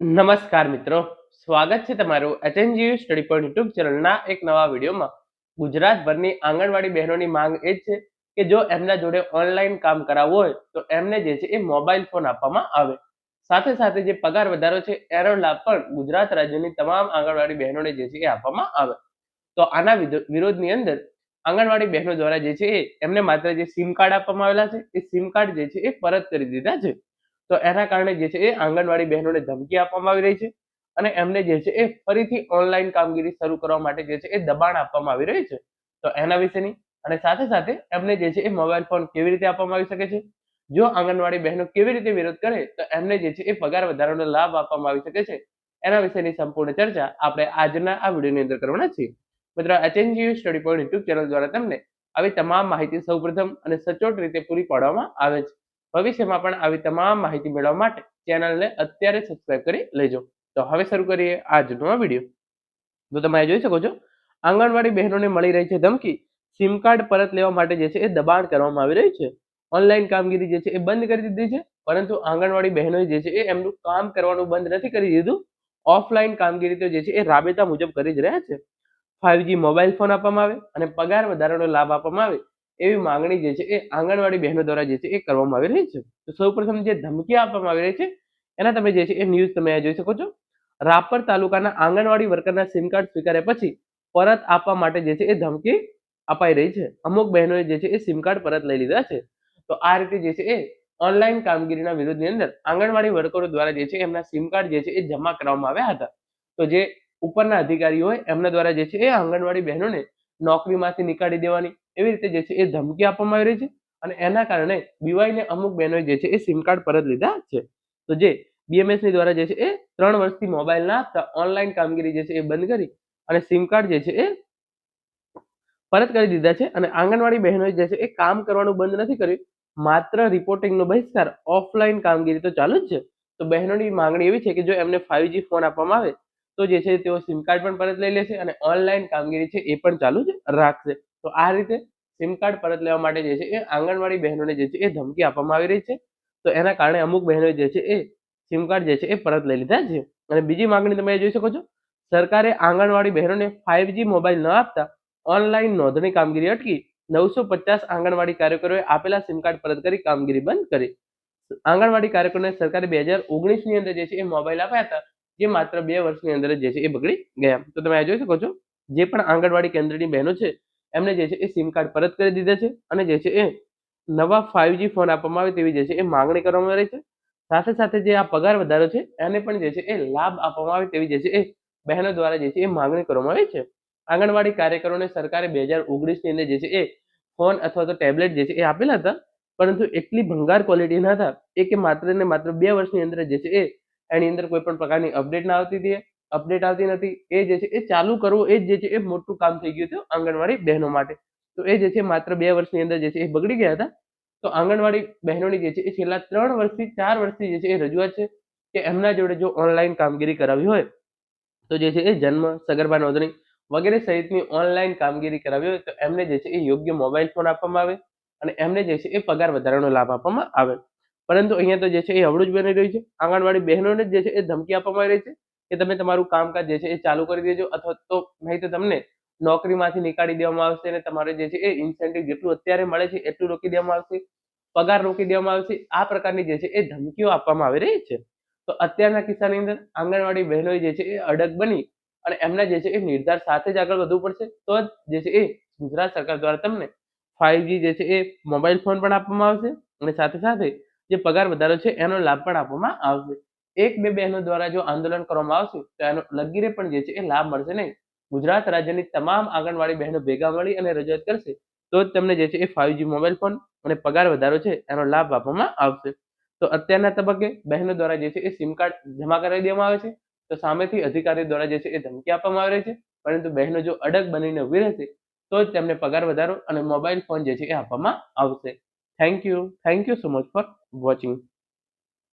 નમસ્કાર મિત્રો. સ્વાગત છે તમારું એચએનજીયુ સ્ટડી પોઈન્ટ યુટ્યુબ ચેનલના એક નવા વિડીયોમાં. ગુજરાતભરની આંગણવાડી બહેનોની માંગ એ જ છે કે જો એમના જોડે ઓનલાઈન કામ કરાવવું હોય, તો એમને જે છે એ મોબાઈલ ફોન આપવામાં આવે. સાથે સાથે જે પગાર વધારો છે, એનો લાભ પણ ગુજરાત રાજ્યની તમામ આંગણવાડી બહેનોને જે છે એ આપવામાં આવે. તો આના વિરોધની અંદર આંગણવાડી બહેનો દ્વારા જે છે એમને માત્ર જે સિમ કાર્ડ આપવામાં આવેલા છે, એ સિમ કાર્ડ જે છે એ પરત કરી દીધા છે. તો એના કારણે જે છે એ આંગણવાડી બહેનોને ધમકી આપવામાં આવી રહી છે અને એમને જે છે એ ફરીથી ઓનલાઈન કામગીરી શરૂ કરવા માટે જે છે એ દબાણ આપવામાં આવી રહ્યું છે. તો એના વિશેની અને સાથે સાથે એમને જે છે એ મોબાઈલ ફોન કેવી રીતે આપવામાં આવી શકે છે? જો આંગણવાડી બહેનો કેવી રીતે વિરોધ કરે, તો એમને જે છે એ પગાર વધારાનો લાભ આપવામાં આવી શકે છે. એના વિશેની સંપૂર્ણ ચર્ચા આપણે આજના આ વિડીયોની અંદર કરવાના છીએ. મિત્રો, HNGU study point YouTube channel દ્વારા તમને આવી તમામ માહિતી સૌપ્રથમ અને સચોટ રીતે પૂરી પાડવામાં આવે છે. ભવિષ્યમાં પણ આવી તમામ માહિતી મેળવવા માટે ચેનલને અત્યારે સબસ્ક્રાઇબ કરી લેજો. તો હવે શરૂ કરીએ આજનો વીડિયો તો તમે જોઈ શકો છો, આંગણવાડી બહેનોને મળી રહી છે ધમકી. સિમ કાર્ડ પરત લેવા માટે જે છે એ દબાણ કરવામાં આવી રહ્યું છે. ઓનલાઈન કામગીરી જે છે એ બંધ કરી દીધી છે, પરંતુ આંગણવાડી બહેનોએ જે છે એ એમનું કામ કરવાનું બંધ નથી કરી દીધું. ઓફલાઈન કામગીરી તો જે છે એ રાબેતા મુજબ કરી જ રહ્યા છે. ફાઇવજી મોબાઈલ ફોન આપવામાં આવે અને પગાર વધારાનો લાભ આપવામાં આવે. એવી માંગણી જે છે એ આંગણવાડી બહેનો દ્વારા જે છે એ કરવામાં આવી રહી છે. તો સૌપ્રથમ જે ધમકી આપવામાં આવી રહી છે, એના તમે જે છે એ ન્યૂઝ તમે જોઈ શકો છો. રાપર તાલુકાના આંગણવાડી વર્કરના સિમ કાર્ડ સ્વીકાર્યા પછી પરત આપવા માટે જે છે એ ધમકી અપાઈ રહી છે. અમુક બહેનોએ જે છે એ સિમ કાર્ડ પરત લઈ લીધા છે. તો આ રીતે જે છે એ ઓનલાઈન કામગીરીના વિરોધની અંદર આંગણવાડી વર્કરો દ્વારા જે છે એમના સિમ કાર્ડ જે છે એ જમા કરવામાં આવ્યા હતા. તો જે ઉપરના અધિકારીઓ હોય એમના દ્વારા જે છે એ આંગણવાડી બહેનોને નોકરીમાંથી નીકાળી દેવાની એવી રીતે જે છે એ ધમકી આપવામાં આવી રહી છે અને એના કારણે બીવાયને અમુક બહેનોએ જે છે એ સિમ કાર્ડ પરત લીધા છે. તો જે બીએમએસની દ્વારા જે છે એ ત્રણ વર્ષથી મોબાઈલ ના આપતા ઓનલાઈન કામગીરી જે છે એ બંધ કરી અને સિમ કાર્ડ જે છે એ પરત કરી દીધા છે અને આંગણવાડી બહેનોએ જે છે એ કામ કરવાનું બંધ નથી કર્યું. માત્ર રિપોર્ટિંગનો બહિષ્કાર ઓફલાઈન કામગીરી તો ચાલુ જ છે. તો બહેનોની માંગણી એવી છે કે જો એમને ફાઇવજી ફોન આપવામાં આવે તો જે છે તેઓ સિમ કાર્ડ પણ પરત લઈ લેશે અને ઓનલાઈન કામગીરી છે એ પણ ચાલુ જ રાખશે. તો આ રીતે સિમ કાર્ડ પરત લેવા માટે જે છે એ આંગણવાડી બહેનોને જે છે એ ધમકી આપવામાં આવી રહી છે. તો એના કારણે અમુક બહેનો જે છે એ સિમ કાર્ડ જે છે એ પરત લઈ લીધા છે. અને બીજી માંગણી તમે જોઈ શકો છો, સરકારે આંગણવાડી બહેનોને ફાઇવજી મોબાઈલ ન આપતા ઓનલાઈન નોંધણી કામગીરી અટકી નવસો પચાસ આંગણવાડી કાર્યકરોએ આપેલા સિમ કાર્ડ પરત કરી કામગીરી બંધ કરી. આંગણવાડી કાર્યકરોને સરકારે બે હજાર ઓગણીસની અંદર જે છે એ મોબાઈલ આપ્યા હતા, જે માત્ર બે વર્ષની અંદર જે છે એ બગડી ગયા. તો તમે આ જોઈ શકો છો, જે પણ આંગણવાડી કેન્દ્રની બહેનો છે એમને જે છે એ સિમ કાર્ડ પરત કરી દીધા છે અને જે છે એ નવા ફાઇવજી ફોન આપવામાં આવે તેવી જે છે એ માંગણી કરવામાં આવી છે. સાથે સાથે જે આ પગાર વધારો છે, એને પણ જે છે એ લાભ આપવામાં આવે તેવી જે છે એ બહેનો દ્વારા જે છે એ માંગણી કરવામાં આવી છે. આંગણવાડી કાર્યકરોને સરકારે બે હજાર ઓગણીસની અંદર જે છે એ ફોન અથવા તો ટેબ્લેટ જે છે એ આપેલા હતા, પરંતુ એટલી ભંગાર ક્વોલિટીના હતા, એ કે માત્ર ને માત્ર બે વર્ષની અંદર જે છે એ એની અંદર કોઈ પણ પ્રકારની અપડેટ ના આવતી હતી. અપડેટ આવતી નથી એ જે છે એ ચાલુ કરવું એ જ છે એ મોટું કામ થઈ ગયું હતું આંગણવાડી બહેનો માટે તો એ જે છે માત્ર બે વર્ષની અંદર જે છે એ બગડી ગયા હતા તો આંગણવાડી બહેનોની જે છે એ છેલ્લા ત્રણ વર્ષથી ચાર વર્ષથી જે છે એ રજૂઆત છે કે એમના જોડે જો ઓનલાઈન કામગીરી કરાવી હોય તો જે છે એ જન્મ સગર્ભા નોંધણી વગેરે સહિતની ઓનલાઈન કામગીરી કરાવી હોય તો એમને જે છે એ યોગ્ય મોબાઈલ ફોન આપવામાં આવે અને એમને જે છે એ પગાર વધારાનો લાભ આપવામાં આવે પરંતુ અહીંયા તો જે છે એ અવળું જ બની રહ્યું છે આંગણવાડી બહેનોને જે છે એ ધમકી આપવામાં આવી રહી છે કે તમે તમારું કામકાજ જે છે એ ચાલુ કરી દેજો અથવા તો નહીં તો તમને નોકરીમાંથી નીકાળી દેવામાં આવશે અને તમારે જે છે એ ઇન્સેન્ટિવ જેટલું અત્યારે મળે છે એટલું રોકી દેવામાં આવશે, પગાર રોકી દેવામાં આવશે, આ પ્રકારની જે છે એ ધમકીઓ આપવામાં આવી રહી છે. તો અત્યારના કિસ્સાની અંદર આંગણવાડી બહેનોએ જે છે એ અડગ બની અને એમના જે છે એ નિર્ધાર સાથે જ આગળ વધવું પડશે. તો જ જે છે એ ગુજરાત સરકાર દ્વારા તમને ફાઇવજી જે છે એ મોબાઈલ ફોન પણ આપવામાં આવશે અને સાથે સાથે જે પગાર વધારો છે એનો લાભ પણ આપવામાં આવશે. એક બે બહેનો દ્વારા જો આંદોલન કરવામાં આવશે, તો એનો લગીરે પણ જે છે એ લાભ મળશે નહીં. ગુજરાત રાજ્યની તમામ આંગણવાડી બહેનો ભેગા મળી અને રજૂઆત કરશે, તો જ તમને જે છે એ ફાઇવજી મોબાઈલ ફોન અને પગાર વધારો છે એનો લાભ આપવામાં આવશે. તો અત્યારના તબક્કે બહેનો દ્વારા જે છે એ સિમ કાર્ડ જમા કરાવી દેવામાં આવે છે, તો સામેથી અધિકારીઓ દ્વારા જે છે એ ધમકી આપવામાં આવી છે, પરંતુ બહેનો જો અડગ બનીને ઊભી રહેશે, તો જ તેમને પગાર વધારો અને મોબાઈલ ફોન જે છે એ આપવામાં આવશે. Thank you thank you so much for watching